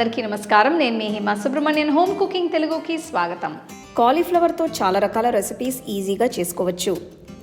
అందరికీ నమస్కారం. నేను మీ హిమా సుబ్రహ్మణ్యన్ హోమ్ కుకింగ్ తెలుగుకి స్వాగతం. కాలీఫ్లవర్తో చాలా రకాల రెసిపీస్ ఈజీగా చేసుకోవచ్చు.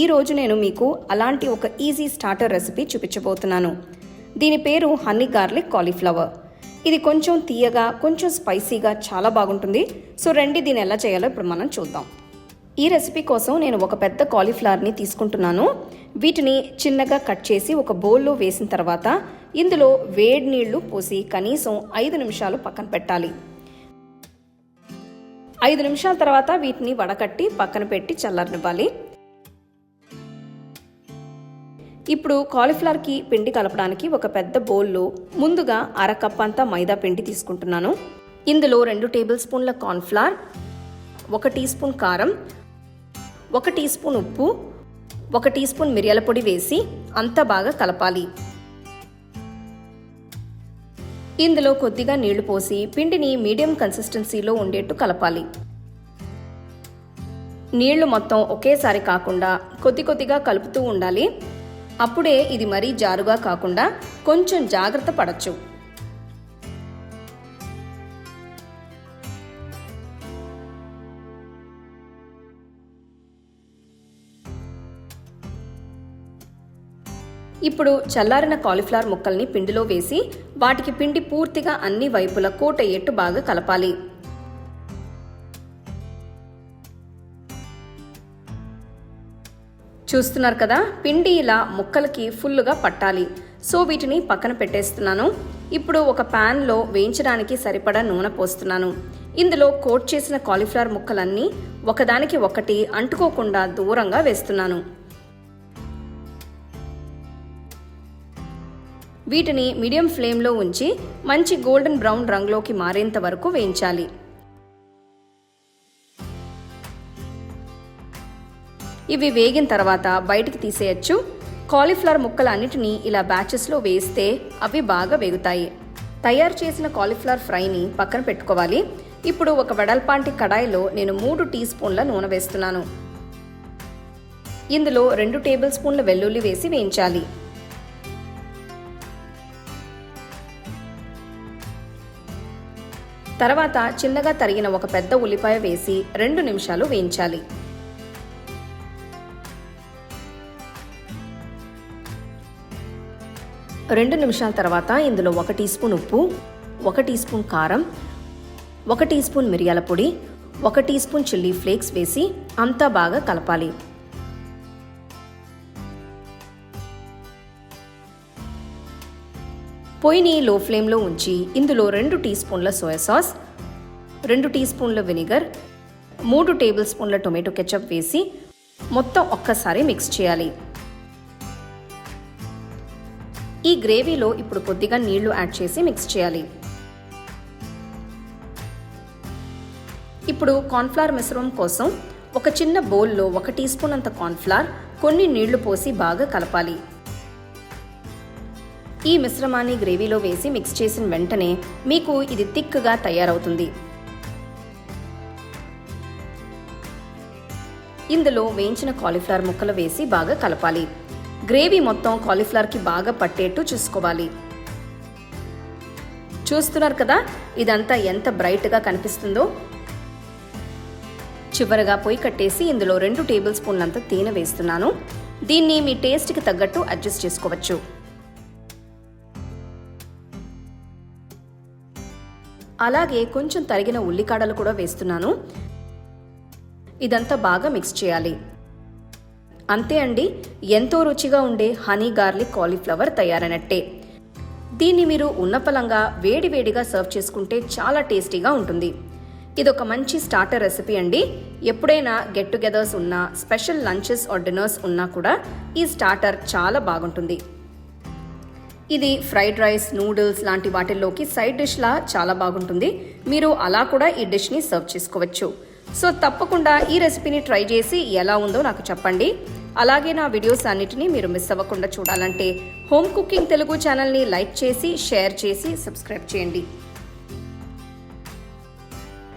ఈ రోజు నేను మీకు అలాంటి ఒక ఈజీ స్టార్టర్ రెసిపీ చూపించబోతున్నాను. దీని పేరు హనీ గార్లిక్ కాలీఫ్లవర్ ఇది కొంచెం తీయగా కొంచెం స్పైసీగా చాలా బాగుంటుంది. సో రండి దీన్ని ఎలా చేయాలో ఇప్పుడు మనం చూద్దాం. ఈ రెసిపీ కోసం నేను ఒక పెద్ద కాలీఫ్లవర్ని తీసుకుంటున్నాను. వీటిని చిన్నగా కట్ చేసి ఒక బౌల్లో వేసిన తర్వాత ఇందులో వేడి నీళ్ళు పోసి కనీసం ఐదు నిమిషాలు పక్కన పెట్టాలి. ఐదు నిమిషాల తర్వాత వీటిని వడకట్టి పక్కన పెట్టి చల్లనివ్వాలి ఇప్పుడు కాలీఫ్లవర్కి పిండి కలపడానికి ఒక పెద్ద బౌల్లో ముందుగా అర కప్ అంతా మైదా పిండి తీసుకుంటున్నాను. ఇందులో రెండు టేబుల్ స్పూన్ల కార్న్ఫ్లవర్ ఒక టీ స్పూన్ కారం ఒక టీ స్పూన్ ఉప్పు ఒక టీ స్పూన్ మిరియాల పొడి వేసి అంతా బాగా కలపాలి. ఇందులో కొద్దిగా నీళ్ళు పోసి పిండిని మీడియం కన్సిస్టెన్సీలో ఉండేట్టు కలపాలి. నీళ్ళు మొత్తం ఒకేసారి కాకుండా కొద్ది కొద్దిగా కలుపుతూ ఉండాలి. అప్పుడే ఇది మరీ జారుగా కాకుండా కొంచెం జాగ్రత్త పడచ్చు. ఇప్పుడు చల్లారిన కాలీఫ్లవర్ ముక్కల్ని పిండిలో వేసి వాటికి పిండి పూర్తిగా అన్ని వైపులా కోట్ అయ్యేట్టు బాగా కలపాలి. చూస్తున్నారు కదా పిండి ఇలా ముక్కలకి ఫుల్లుగా పట్టాలి. సో వీటిని పక్కన పెట్టేస్తున్నాను. ఇప్పుడు ఒక ప్యాన్లో వేయించడానికి సరిపడా నూనె పోస్తున్నాను. ఇందులో కోట్ చేసిన కాలీఫ్లవర్ ముక్కలన్నీ ఒకదానికి ఒకటి అంటుకోకుండా దూరంగా వేస్తున్నాను. వీటిని మీడియం ఫ్లేమ్లో ఉంచి మంచి గోల్డెన్ బ్రౌన్ రంగులోకి మారేంత వరకు వేయించాలి. ఇవి వేగిన తర్వాత బయటికి తీసేయచ్చు. కాలీఫ్లవర్ ముక్కలన్నిటినీ ఇలా బ్యాచెస్లో వేస్తే అవి బాగా వేగుతాయి. తయారు చేసిన కాలీఫ్లవర్ ఫ్రైని పక్కన పెట్టుకోవాలి. ఇప్పుడు ఒక వెడల్పాంటి కడాయిలో నేను మూడు టీ స్పూన్ల నూనె వేస్తున్నాను. ఇందులో రెండు టేబుల్ స్పూన్ల వెల్లుల్లి వేసి వేయించాలి. తర్వాత చిన్నగా తరిగిన ఒక పెద్ద ఉల్లిపాయ వేసి రెండు నిమిషాలు వేయించాలి. రెండు నిమిషాల తర్వాత ఇందులో ఒక టీ స్పూన్ ఉప్పు ఒక టీ స్పూన్ కారం ఒక టీ స్పూన్ మిరియాల పొడి ఒక టీ స్పూన్ చిల్లీ ఫ్లేక్స్ వేసి అంతా బాగా కలపాలి. పొయ్యిని లో ఫ్లేమ్లో ఉంచి ఇందులో రెండు టీ స్పూన్ల సోయా సాస్ రెండు టీ స్పూన్ల వెనిగర్ మూడు టేబుల్ స్పూన్ల టొమాటో కెచప్ వేసి మొత్తం ఒక్కసారి మిక్స్ చేయాలి. ఈ గ్రేవీలో ఇప్పుడు కొద్దిగా నీళ్ళు యాడ్ చేసి మిక్స్ చేయాలి. ఇప్పుడు కార్న్ఫ్లవర్ మిశ్రమం కోసం ఒక చిన్న బౌల్లో ఒక టీ స్పూన్ అంత కార్న్ఫ్లవర్ కొన్ని నీళ్ళు పోసి బాగా కలపాలి. ఈ మిశ్రమాన్ని గ్రేవీలో వేసి మిక్స్ చేసిన వెంటనే మీకు ఇది థిక్గా తయారవుతుంది. ఇందులో వేయించిన కాలీఫ్లవర్ ముక్కలు వేసి బాగా కలపాలి. గ్రేవీ మొత్తం కాలీఫ్లవర్కి బాగా పట్టేట్టు చూసుకోవాలి. చూస్తున్నారు కదా? ఇదంతా ఎంత బ్రైట్గా కనిపిస్తుందో? చివరగా పొయ్యి కట్టేసి ఇందులో రెండు టేబుల్ స్పూన్లంత తేనె వేస్తున్నాను. దీన్ని మీ టేస్ట్కి తగ్గట్టు అడ్జస్ట్ చేసుకోవచ్చు. అలాగే కొంచెం తరిగిన ఉల్లికాడలు కూడా వేస్తున్నాను. ఇదంతా బాగా మిక్స్ చేయాలి. అంతే అండి ఎంతో రుచిగా ఉండే హనీ గార్లిక్ కాలీఫ్లవర్ తయారైనట్టే. దీన్ని మీరు ఉన్నపలంగా వేడివేడిగా సర్వ్ చేసుకుంటే చాలా టేస్టీగా ఉంటుంది. ఇది ఒక మంచి స్టార్టర్ రెసిపీ అండి. ఎప్పుడైనా గెట్ టుగెదర్స్ ఉన్నా స్పెషల్ లంచెస్ ఆర్ డిన్నర్స్ ఉన్నా కూడా ఈ స్టార్టర్ చాలా బాగుంటుంది. ఇది ఫ్రైడ్ రైస్ నూడిల్స్ లాంటి వాటిల్లోకి సైడ్ డిష్లా చాలా బాగుంటుంది. మీరు అలా కూడా ఈ డిష్ని సర్వ్ చేసుకోవచ్చు. సో తప్పకుండా ఈ రెసిపీని ట్రై చేసి ఎలా ఉందో నాకు చెప్పండి. అలాగే నా వీడియోస్ అన్నిటినీ మీరు మిస్ అవ్వకుండా చూడాలంటే హోమ్ కుకింగ్ తెలుగు ఛానల్ని లైక్ చేసి షేర్ చేసి సబ్స్క్రైబ్ చేయండి.